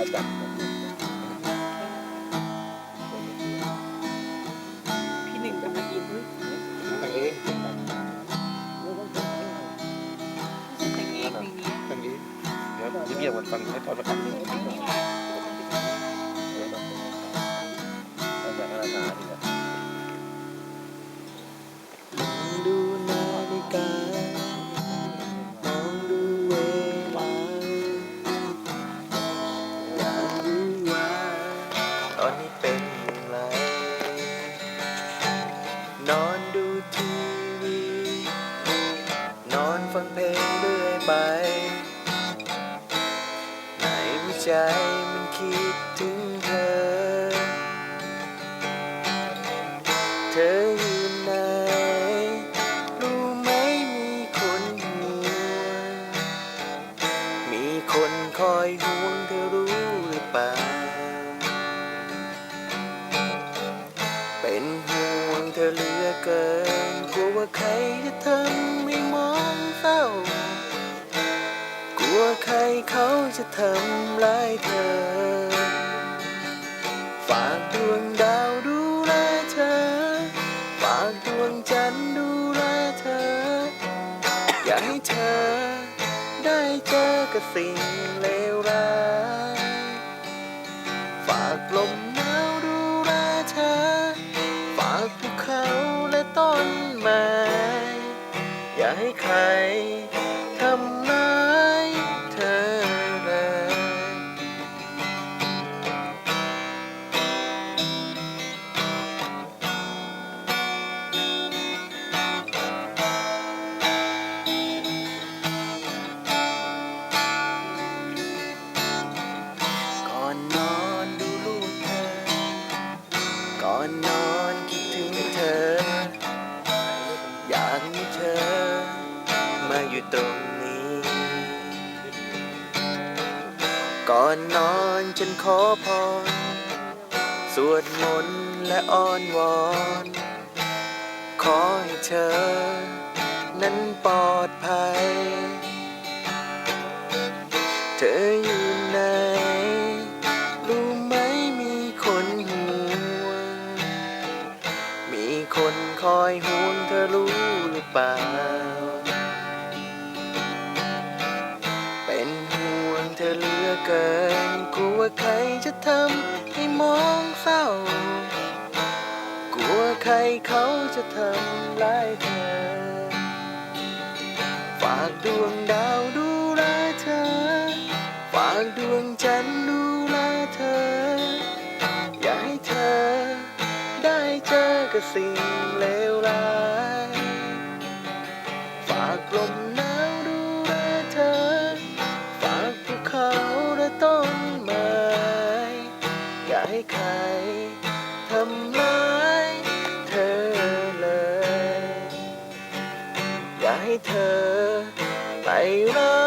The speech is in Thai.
อาจัดพี่หนึ่งกับมายินทางนี้แต่งเองเพลงนี้ทางนี้เดี๋ยวเงียบๆกันฟังให้ถอนมาขัด ฟังเพลงเรื่อยไป ในหัวใจมันคิดถึงเธอ เธออยู่ไหน รู้ไหมมีคนห่วง มีคนคอยห่วงเธอรู้หรือเปล่า เป็นห่วง เธอเหลือเกินกลัวว่าใครจะทำให้มองเศร้ากลัวใครเขาจะทำร้ายเธอ ฝากดวงดาวดูแลเธอ ฝากดวงจันทร์ดูแลเธอ อย่าให้เธอ ได้เจอกับสิ่งเลวร้าย ฝากลม อย่าให้ใครทำร้า อยู่ตรงนี้ ก่อนนอนฉันขอพร สวดมนต์และอ้อนวอน ขอให้เธอ นั้นปลอดภัย เธออยู่ไหน รู้ไหมมีคนห่วง มีคนคอยห่วงเธอรู้หรือเปล่า กินกลัวใครจะทำให้มองเศร้ากลัวใครเขาจะทำร้ายเธอ ฝากดวงดาวดูแลเธอ ฝากดวงจันทร์ดูแลเธอ อย่าให้เธอ ได้เจอกับสิ่ง ให้เธอ ไปรัก